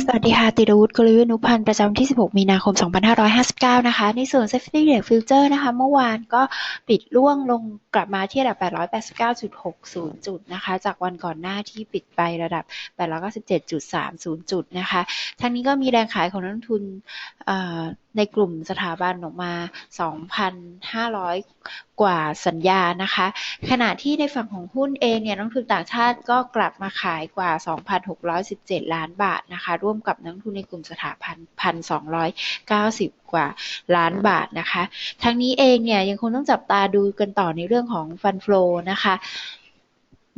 สวัสดีค่ะ ติรวุฒิกลยุทธ์นุพันธ์ ประจำวันที่ 16 มีนาคม 2559 นะคะ ในส่วน Safety Index Future นะคะ เมื่อวานก็ปิดล่วงลงกลับมาที่ระดับ 889.60 จุดนะคะ จากวันก่อนหน้าที่ปิดไประดับ 897.30 จุดนะคะ ทั้งนี้ก็มีแรงขายของนักทุน ในกลุ่มสถาบันออกมา 2,500 กว่าสัญญานะคะ ขณะที่ในฝั่งของหุ้นเองเนี่ยนักทุนต่างชาติก็กลับมาขายกว่า 2,617 ล้านบาทนะคะ ร่วมกับนักทุนในกลุ่มสถาบัน1,290 กว่าล้านบาทนะคะ ทั้งนี้เองเนี่ยยังคงต้องจับตาดูกันต่อในเรื่องของฟันฟลอนะคะ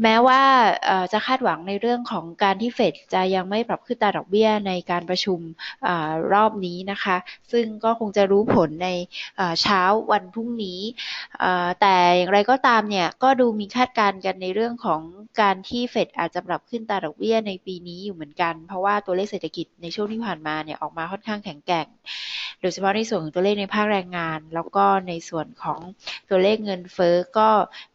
แม้ว่าจะคาดหวังในเรื่องของการที่เฟดจะยังไม่ปรับขึ้นตาดอกเบี้ยในการประชุมอรอบนี้นะคะ ซึ่งก็คงจะรู้ผลในเช้าวันพรุ่งนี้ แต่อย่างไรก็ตามเนี่ยก็ดูมีคาดการณ์กันในเรื่องของการที่เฟดอาจจะปรับขึ้นตาดอกเบี้ยในปีนี้อยู่เหมือนกัน เพราะว่าตัวเลขเศรษฐกิจในช่วงที่ผ่านมาเนี่ยออกมาค่อนข้างแข็งแกร่ง โดยเฉพาะในส่วนของตัวเลขในภาคแรงงาน แล้วก็ในส่วนของตัวเลขเงินเฟ้อก็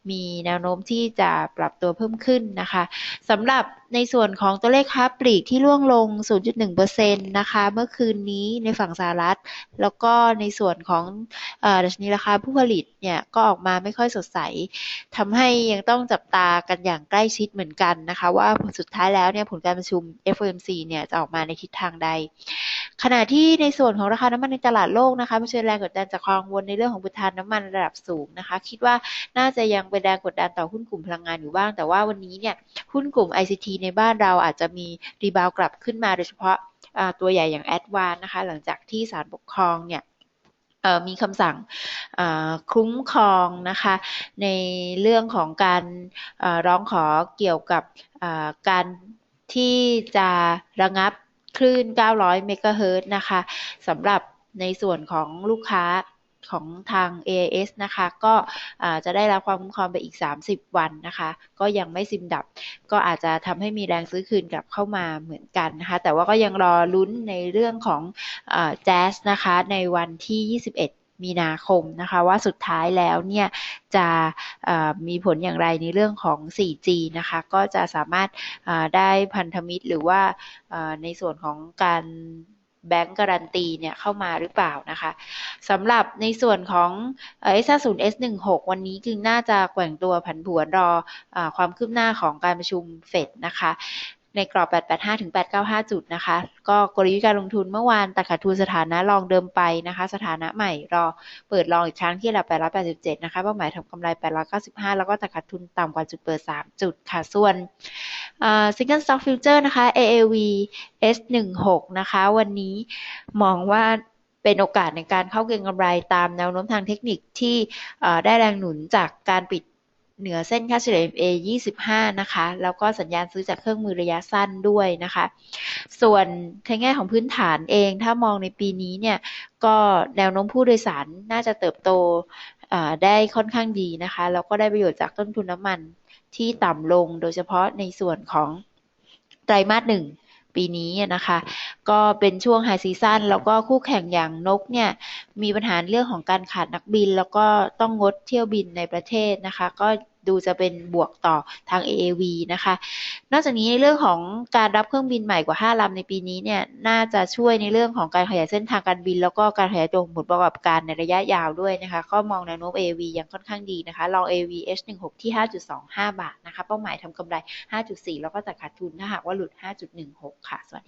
มีแนวโน้มที่จะปรับตัวเพิ่มขึ้นนะคะสำหรับในส่วนของตัวเลขค้าปลีกที่ร่วงลง 0.1%นะคะเมื่อคืนนี้ในฝั่งสหรัฐ แล้วก็ในส่วนของดัชนีราคาผู้ผลิตเนี่ยก็ออกมาไม่ค่อยสดใสทำให้ยังต้องจับตากันอย่างใกล้ชิดเหมือนกันนะคะ ว่าสุดท้ายแล้วเนี่ยผลการประชุม FOMC เนี่ยจะออกมาในทิศทางใด ขณะที่ในส่วนของราคาน้ำมันในตลาดโลกนะคะเผชิญแรงกดดันจากความวนในเรื่องของบุทานน้ำมันระดับสูงนะคะ คิดว่าน่าจะยังเป็นแรงกดดันต่อหุ้นกลุ่มพลังงานอยู่บ้าง แต่ว่าวันนี้เนี่ยหุ้นกลุ่ม ICT ในบ้านเราอาจจะมีรีบาวกลับขึ้นมาโดยเฉพาะตัวใหญ่อย่างแอดวานนะคะ หลังจากที่ศาลปกครองเนี่ยมีคำสั่งคุ้มครองนะคะ ในเรื่องของการร้องขอเกี่ยวกับการที่จะระงับ คลื่น 900 เมกะเฮิรตนะคะสำหรับในส่วนของลูกค้าของทาง AIS นะคะ ก็จะได้รับความคุ้มครองไปอีก 30 วันนะคะ ก็ยังไม่ซิมดับ ก็อาจจะทำให้มีแรงซื้อคืนกลับเข้ามาเหมือนกันนะคะ แต่ว่าก็ยังรอลุ้นในเรื่องของแจ๊สนะคะ ในวันที่ 21 มีนาคมนะคะว่าสุดท้ายแล้วเนี่ยจะมีผลอย่างไรในเรื่องของ 4G นะคะก็จะสามารถได้พันธมิตรหรือว่าในส่วนของการแบงก์การันตีเนี่ยเข้ามาหรือเปล่านะคะสำหรับในส่วนของ S50 S16 วันนี้จึงน่าจะแกว่งตัวผันผวนรออความคืบหน้าของการประชุมเฟดนะคะ ในกรอบ 885 ถึง 895 จุดนะคะ ก็กลยุทธ์การลงทุนเมื่อวานตัดขาดทุนสถานะรองเดิมไปนะคะ สถานะใหม่รอเปิดรองอีกครั้งที่ระดับ 887 นะคะ เป้าหมายทำกำไร 895 แล้วก็ตัดขาดทุนต่ำกว่าจุดเปิด 3 จุดค่ะ ส่วน Single Stock Future นะคะ AAV S16 นะคะ วันนี้มองว่าเป็นโอกาสในการเข้าเก็งกำไรตามแนวโน้มทางเทคนิคที่ได้แรงหนุนจากการปิด เหนือเส้นค่าเฉลี่ย MA 25 นะคะ แล้วก็สัญญาณซื้อจากเครื่องมือระยะสั้นด้วยนะคะ ส่วนในแง่ของพื้นฐานเอง ถ้ามองในปีนี้เนี่ย ก็แนวโน้มผู้โดยสารน่าจะเติบโตได้ค่อนข้างดีนะคะ แล้วก็ได้ประโยชน์จากต้นทุนน้ำมันที่ต่ำลง โดยเฉพาะในส่วนของไตรมาสหนึ่งปีนี้นะคะ ก็เป็นช่วงไฮซีซั่นแล้วก็คู่แข่งอย่างนกเนี่ย มีปัญหาเรื่องของการขาดนักบิน แล้วก็ต้องงดเที่ยวบินในประเทศนะคะ ก็ดูจะเป็นบวกต่อทาง AAV นะคะ นอกจากนี้ในเรื่องของการรับเครื่องบินใหม่กว่า 5ลำในปีนี้เนี่ย น่าจะช่วยในเรื่องของการขยายเส้นทางการบิน แล้วก็การขยายตัวผลประกอบการในระยะยาวด้วยนะคะ ก็มองแนวโน้ม AAV ยังค่อนข้างดีนะคะ ลอง AAV H16 ที่ 5.25 บาทนะคะ เป้าหมายทำกำไร 5.4 แล้วก็ตัดขาดทุนถ้าหากว่าหลุด 5.16 ค่ะ สวัสดี